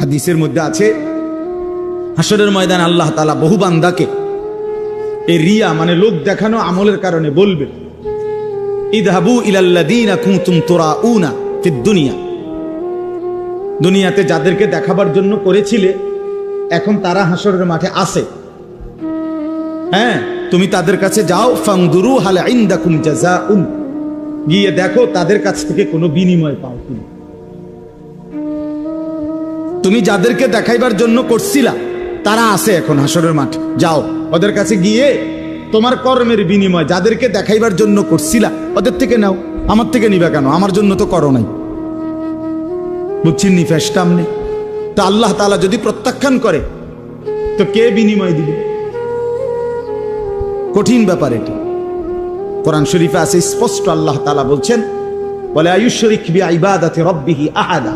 হাদিসের মধ্যে আছে হাসরের ময়দান আল্লাহ তালা বহু বান্দাকে এ রিয়া মানে লোক দেখানো আমলের কারণে বলবে, ইদহাবু ইলাল্লাযীনা কুনতুম তুরাউনা ফিদ দুনিয়া। দুনিয়াতে যাদেরকে দেখাবার জন্য করেছিলে, এখন তারা হাসরের মাঠে আসে হ্যাঁ তুমি তাদের কাছে যাও ফাংদুরু হাল ইনদাকুম জাযাউন। গিয়ে দেখো তাদের কাছ থেকে কোনো বিনিময় পাও কিনা। তুমি যাদেরকে দেখাইবার জন্য করছিলা, তারা আছে এখন হাসরের মাঠ। যাও, ওদের কাছে গিয়ে তোমার কর্মের বিনিময় যাদেরকে দেখাইবার জন্য করছিলা, ওদের থেকে নাও। আমার থেকে নিবে কেন? আমার জন্য তো করো নাই। বুঝছেন নি ফেসটাম নেই তা আল্লাহ তালা যদি প্রত্যাখ্যান করে, তো কে বিনিময় দিবে? কঠিন ব্যাপার এটা। কোরআন শরীফে আছে স্পষ্ট আল্লাহ তালা বলছেন বলে আয়ুশ্বরিক বি ইবাদাতে রব্বিহি আহাদা।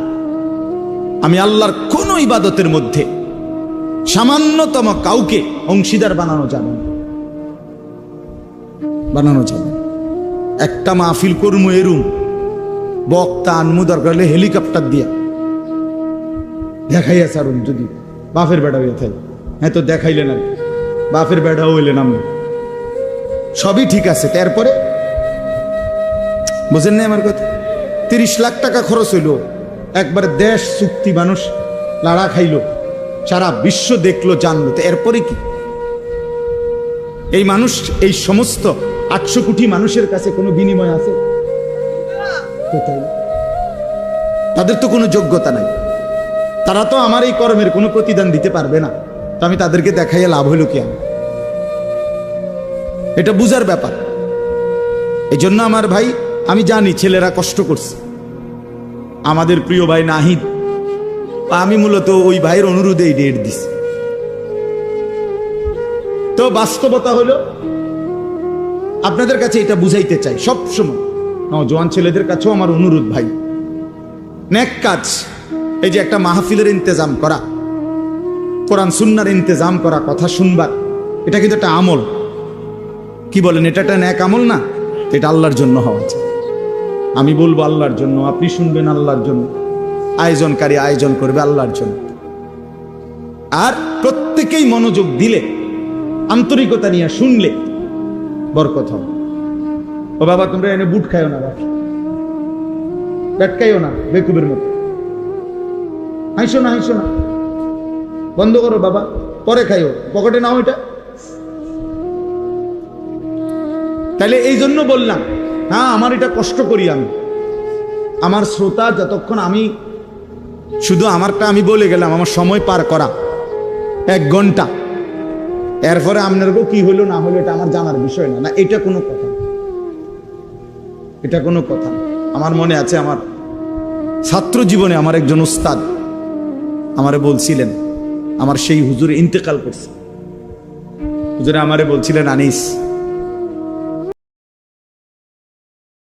আমি আল্লাহর কোন ইবাদতের মধ্যে সামান্যতম কাউকে অংশীদার বানানো যাবে না। বানানো যাবে একটা মাহফিল করমু এরুম বক্তা আনমু দরকার হলে হেলিকপ্টার দিয়া। দেখাইয়া সারুন যদি, বাপের বেড়া হইয়া থাকে। হ্যাঁ তো দেখাইলেন আর কি। বাপের বেড়াও হইলেন আমি। সবই ঠিক আছে, তারপরে? বুঝেন না আমার কথা? তিরিশ লাখ টাকা খরচ হইল। একবার দেশ চুক্তি মানুষ লাড়া খাইলো, সারা বিশ্ব দেখল, জানলো। তো এরপরে কি? এই মানুষ, এই সমস্ত আটশো কোটি মানুষের কাছে কোনো বিনিময় আছে? তাদের তো কোনো যোগ্যতা নাই। তারা তো আমার এই কর্মের কোনো প্রতিদান দিতে পারবে না। তো আমি তাদেরকে দেখাইয়া লাভ হইল কি আমি এটা বুঝার ব্যাপার। এই জন্য আমার ভাই, আমি জানি ছেলেরা কষ্ট করছে। আমাদের প্রিয় ভাই নাহিদ, আমি মূলত ওই ভাইয়ের অনুরোধেই ডেট দিছি। তো বাস্তবতা হলো, আপনাদের কাছে এটা বুঝাইতে চাই সব সময় জোয়ান ছেলেদের কাছেও আমার অনুরোধ ভাই। নেক কাজ, এই যে একটা মাহফিলের ইন্তজাম করা, কোরআন সুন্নার ইন্তজাম করা, কথা শুনবার, এটা কিন্তু একটা আমল। কি বলেন, এটা একটা ন্যাক আমল না? এটা আল্লাহর জন্য হওয়া আমি বলব আল্লাহর জন্য, আপনি শুনবেন আল্লাহর জন্য। আয়োজনকারী আয়োজন করবে আল্লাহর জন্য। আর প্রত্যেকেই মনোযোগ দিলে, আন্তরিকতা নিয়ে শুনলে বরকত হবে। ও বাবা, তোমরা এনে বুট খাইও না, বাবা। ব্যাটকাইও না, বেকুবের মতো। হাইসো না হাইসো না। বন্ধ করো, বাবা। পরে খাইও পকেটে নাও এটা। তাহলে এই জন্য বললাম হ্যাঁ আমার এটা কষ্ট করি আমি। আমার শ্রোতা যতক্ষণ আমি, শুধু আমারটা আমি বলে গেলাম, আমার সময় পার করা, এক ঘণ্টা। এরপরে আপনারকেও কি হলো না হলো এটা আমার জানার বিষয় না। না, এটা কোনো কথা না। এটা কোনো কথা আমার মনে আছে, আমার ছাত্র জীবনে আমার একজন উস্তাদ আমারে বলছিলেন, আমার সেই হুজুর ইন্তেকাল করছে। হুজুরে আমারে বলছিলেন, আনিস